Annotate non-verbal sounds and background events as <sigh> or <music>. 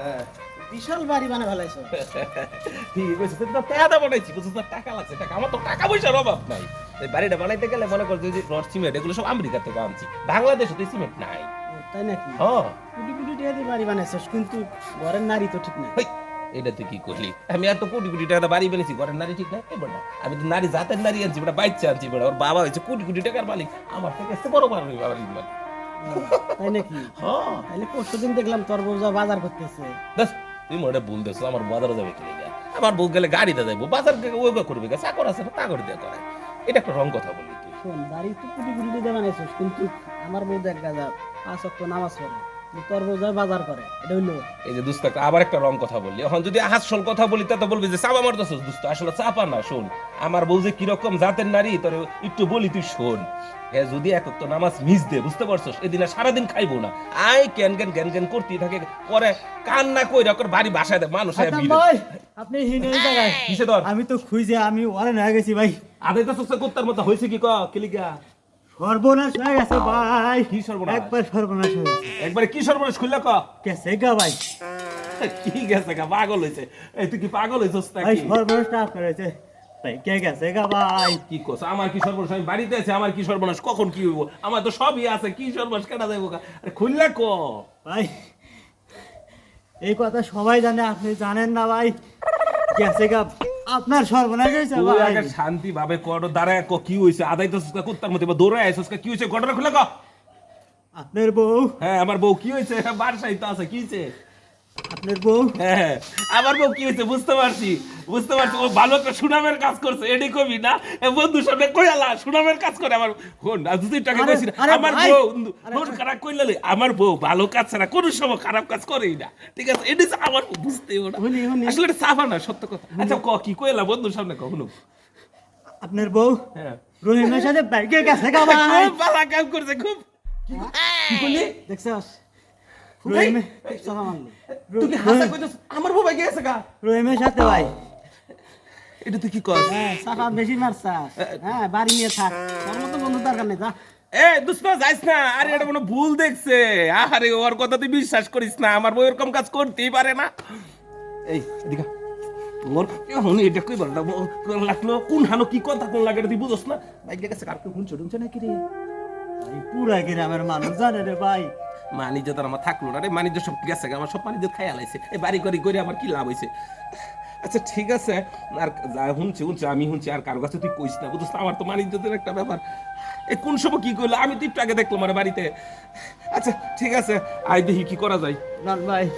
হ্যাঁ। বিশাল বাড়ি বানা ফেলাইছো। <laughs> ঠিক আছে তুই তো টাকা বানাইছি বুঝছিস না? টাকা লাগছে টাকা। আমার তো টাকা পয়সার অভাব নাই। এই বাড়িটা বানাইতে গেলে মনে কর যে রড সিমেন্ট এগুলো সব আমেরিকা থেকে আনছি। বাংলাদেশে তো সিমেন্ট নাই। তাই নাকি? হ্যাঁ কোটি কোটি টাকা দিয়ে বাড়ি বানাইছিস কিন্তু ঘরের নারী তো ঠিক না এটা তুই কি করলি? আমি এত কোটি কোটি টাকা বাড়ি বানিয়েছি ঘরের নারী ঠিক না আমি তো নারী জাতের নারী আনছি বেটা বাচ্চা আনছি বেটা ওর বাবা হয়েছে কোটি কোটি টাকার মালিক। আমার থেকে বড় বাড়ি বাড়ির মালিক তাই নাকি? হ্যাঁ। তাহলে পরশু দিন দেখলাম তোর বউ যা বাজার করতেছে। দেখ তুই মনে ভুল দেখছ আমার বাজারে যাবে কি লেগে? আমার বউ গেলে গাড়িতে যাইবো বাজার ওগা করবে গা চাকর আছে না তা করে দিয়ে করে। এটা একটা রং কথা বলি তুই। শোন বাড়ি তো কোটি কোটি দিয়ে বানাইছিস কিন্তু আমার বউ দেখ গাজা পাঁচ অক্ট নামাজ পড়ে। বাজার করে এটা হইল। এই যে দুস্ত আবার একটা রং কথা বললি। এখন যদি হাসল কথা বলি তা তো বলবি যে চাপা দুস্ত আসলে চাপা না শোন। আমার বউ যে কীরকম জাতের নারী তোর একটু বলি তুই শোন। হ্যাঁ যদি তো নামাজ মিস দে বুঝতে পারছস? এদিন আর সারাদিন খাইবো না। I can can can can করতেই থাকে পরে কান না কই রকর বাড়ি বাসায় দেয় মানুষ আয়া ভিড়ে। আপনি হিন এই জায়গায়। কিসে ধর? আমি তো খুঁজে আমি অরেন হয়ে গেছি ভাই। আদাই তো সুস্থ করতার মতো হয়েছে কি ক? কিলিকা সর্বনাশ হয়ে গেছে ভাই। কি সর্বনাশ? একবার সর্বনাশ হয়ে গেছে। একবারে কি সর্বনাশ খুললে ক? গেছে গা ভাই। কি গেছে গা? পাগল হয়েছে এই তুই কি পাগল হয়েছিস ভাই নাকি সর্বনাশটা আপনার হয়েছে। ভাই কে গেছে গা ভাই? কি করছ আমার কি সর্বনাশ? আমি বাড়িতে আছি আমার কি সর্বনাশ? কখন কি হইব? আমার তো সবই আছে কি সর্বনাশ? কেনা যাইব গা? আরে খুললে ক? ভাই এই কথা সবাই জানে আপনি জানেন না ভাই। গেছে গা। আপনার সর্বনাশ হয়েছে আগে শান্তি ভাবে কর দাঁড়ায় ক কি হইছে আদাই তো কুত্তার মতো দৌড়ায় দৌড়ে আইছস কি হইছে ঘটনা খুলে ক। আপনার বউ। হ্যাঁ আমার বউ কি হইছে বারসাই তো আছে কি হইছে আপনার বউ। হ্যাঁ। আমার বউ কি হয়েছে? বুঝতে পারছি। বুঝতে পারছি? ও ভালো একটা সুনামের কাজ করছে এডি কবি না? এ বন্ধুর সামনে কইলা সুনামের কাজ করে আমার হন আর দুই টাকা কইছি আমার বউ হন খারাপ কইলা লে, আমার বউ ভালো কাজ ছাড়া কোনো সময় খারাপ কাজ করেই না। ঠিক আছে এডি আমার বউ, বুঝতেই না। আসলে এটা সাফা না সত্য কথা। আচ্ছা ক কি কইলা বন্ধুর সামনে কখনো আপনার বউ হ্যাঁ। রহিমের সাথে বাইকে গেছে গা ভাই। খুব ভালো কাম করছে খুব। কি করলি? দেখছস? রহিমে চাপা মারলো। তুই হাসা কইতাছ? আমার বউ ভাই গেছে গা। রহিমের সাথে ভাই। এটা তুই কি কর হ্যাঁ চাপা বেশি মারছাস। হ্যাঁ বাড়ি নিয়ে থাক। তোর মতো বন্ধু দরকার নেই যা। এ যাইস না। আরে এটা কোনো ভুল দেখছে। আরে ওর কথা তুই বিশ্বাস করিস না। আমার বই এরকম কাজ করতেই পারে না। এই এখন এটা কই বলটা লাগল? কোন হানো কি কথা কোন লাগে তুই বুঝছ না? বাইক গেছে কার কোন চড়ুনছে নাকি রে? পুরা গ্রামের মানুষ জানে রে ভাই। মানিজ্য তো আমার থাকল না রে। মানিজ্য সব গেছে আমার সব মানিজ্য খাই আলাইছে এই বাড়ি করি করে আমার কি লাভ হইছে? আচ্ছা ঠিক আছে। আর শুনছি শুনছি, আমি শুনছি, আর কারও কাছে তুই কইস না বুঝছ আমার তো মানি মানিজ্যতের একটা ব্যাপার। এ, কোন সময় কি করল আমি তো একটু দেখলাম আমার বাড়িতে। আচ্ছা ঠিক আছে আই দেখি কি করা যায়। না, ভাই।